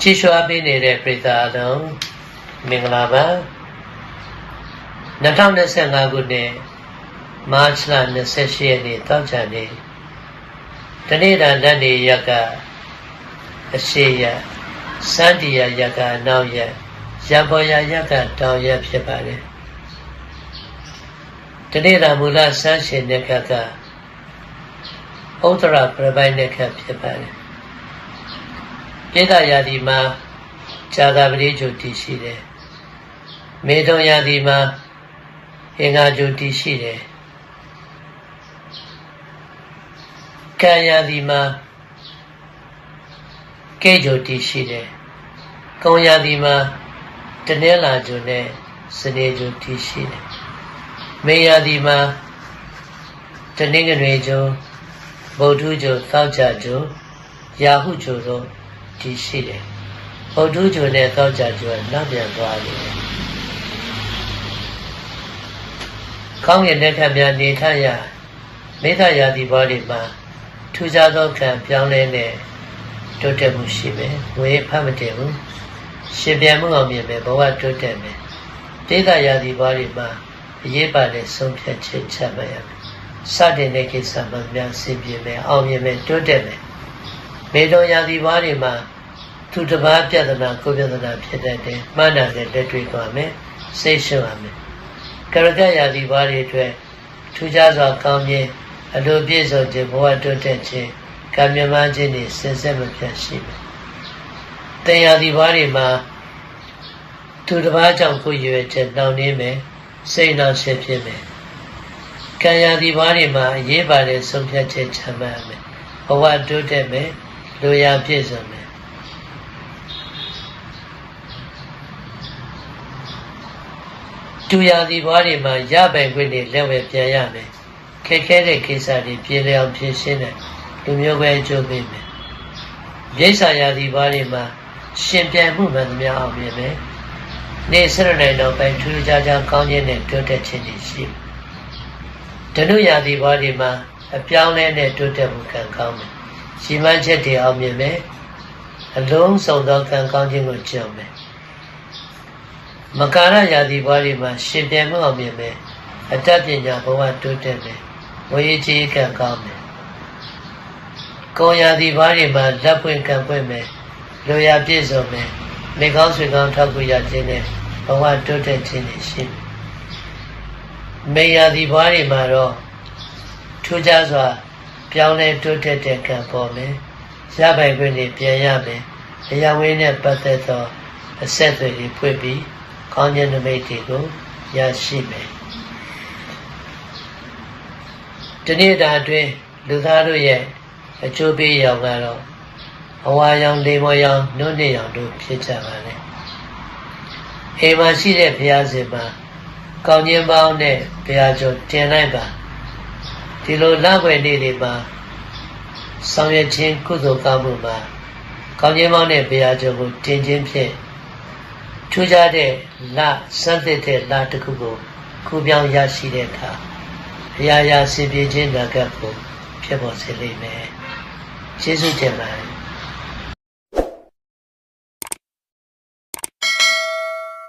ချီးရွှာပေးနေတဲ့ပရိသတ်အလုံးမင်္ဂလာပါ2025ခုနှစ်မတ်လ28ရက်နေ့တောက်ချာနေ့တနေ့တာလက်နေရက်ကအရှိရစန္ဒီယရက်ကအနောက်ရက်ရဘောရရက်ကတောင်ရက်ဖြစ်ပါတယ်တနေ့တာမူလဆန်းရှင်တဲ့ခက်ကဥဒ္ဒရာပြပိုင်တဲ့ခက်ဖြစ်ပါတယ် ပိဋကရာဒီမှာဇာတာပတိကျုတည်ရှိတယ်မေထုံရာဒီမှာအင်္ဂါကျုတည်ရှိတယ်ကံရာဒီမှာကေကျုတည်ရှိတယ်ကုံရာဒီမှာတနည်းလာကျုနဲ့စနေကျုတည်ရှိတယ်မေရာဒီမှာတနည်းငွေကျုဗုဒ္ဓကျုသောက်ကြကျုရာဟုကျုတို့ တည်ရှိတယ်ဗုဒ္ဓကျုနဲ့သောက်ကြကျုကနောက်ပြန်သွားတယ်ကောင်းကင်လက်ထက်များနေထရမေထရာဒီဘောတွေမှာထူးခြားသောကံပြောင်းလဲတဲ့တိုးတက်မှုရှိမယ်။ဝေဖတ်မတည်ဘူး။ရှင်ပြန်မှုအောင်မြင်မယ်ဘဝတိုးတက်မယ်။ဒေသရာဒီဘောတွေမှာအရေးပါတဲ့ဆုံးဖြတ်ချက်ချမှတ်ရမယ်။စတင်တဲ့ကိစ္စမှများဆင်ပြေမယ်အောင်မြင်မယ်တိုးတက်မယ်။ မေတော်ရာဒီဘောတွေမှာသူတစ်ပါးပြဿနာကိုပြဿနာဖြစ်တတ်တယ်။မှန်တယ်လက်တွေ့သွားမယ်။စိတ်ရှုရမယ်။ကရကရာဒီဘောတွေအတွက်ထူးခြားစွာကောင်းမြင်အလိုပြည့်စုံခြင်းဘဝတိုးတက်ခြင်းကံမြမခြင်းတွေစင်ဆက်မပြတ်ရှိမယ်။တရားဒီဘာတွေမှာသူတစ်ပါးကြောင့်ကိုယ်ရွယ်ချက်နှောင့်နှေးမယ်စိတ်နှောင့်ယှက်ဖြစ်မယ်။ကံရာဒီဘာတွေမှာအရေးပါတဲ့ဆုံးဖြတ်ချက်ချမှတ်မယ်။ဘဝတိုးတက်မယ် လူရာပြည့်စုံမယ်။တူရာဒီဘာတွေမှာရပိုင်ခွင့်တွေလက်ဝဲပြန်ရမယ်။ခက်ခဲတဲ့ကိစ္စတွေပြည်လျောင်ဖြေရှင်းတယ်လူမျိုးပဲအကျိုးပေးမယ်။မြိတ်ဆာယာဒီဘာတွေမှာရှင်ပြန်မှုမှန်သမျှအောင်မြင်မယ်။နေစရနိုင်တော့ပဲထူးထူးခြားခြားကောင်းခြင်းနဲ့တိုးတက်ခြင်းတွေရှိမယ်။ဓနုယာဒီဘာတွေမှာအပြောင်းလဲနဲ့တိုးတက်မှုကံကောင်းမယ်။ ရှိမှန်းချက်တွေအောင်မြင်မယ်။အလုံးစုံသောကံကောင်းခြင်းကိုကြုံမယ်။မကာရယာဒီဘာတွေမှာရှင်ပြန်မှုအောင်မြင်မယ်။အတတ်ပညာဘဝတိုးတက်မယ်။ဝေကြီးကံကောင်းမယ်ကိုရာဒီဘားတွေမှာလက်ပွင့်ကံပွင့်မယ်လူရပြည့်စုံမယ်မိကောင်းဆွေကောင်းထောက်ကူရခြင်းနဲ့ဘဝတိုးတက်ခြင်းတွေရှိမယ်မေရာဒီဘားတွေမှာတော့ထူးခြားစွာ ပြောင်းလဲတိုးတက်တဲ့ကံပေါ်မယ်ရပိုင်ခွင့်တွေပြန်ရမယ်အရာဝင်းနဲ့ပတ်သက်သောအဆက်အသွယ်တွေဖွင့်ပြီးကောင်းခြင်းနမိတ်တွေကိုရရှိမယ်ဒီနေ့တာအတွင်းလူသားတို့ရဲ့အကျိုးပေးရောင်ကတော့အဝါရောင်လေမော်ရောင်နှုတ်နှစ်ရောင်တို့ဖြစ်ကြပါလေအိမ်မှာရှိတဲ့ဘုရားရှင်မှာကောင်းခြင်းပေါင်းနဲ့ဘုရားကျော်တင်လိုက်ပါ ဒီလိုလကွယ်နေ့တွေမှာဆောင်ရွက်ခြင်းကုသိုလ်ကောင်းမှုမှာကောင်းခြင်းပေါင်းနဲ့ဘုရားကျော်ကိုတင်ခြင်းဖြင့်ထူးခြားတဲ့လစသစ်တဲ့လတစ်ခုကိုခုပြောင်းရရှိတဲ့အခါအရာရာစင်ပြေခြင်းနာကပ်ကိုဖြစ်ပေါ်စေလိမ့်မယ်ကျေးဇူးတင်ပါတယ်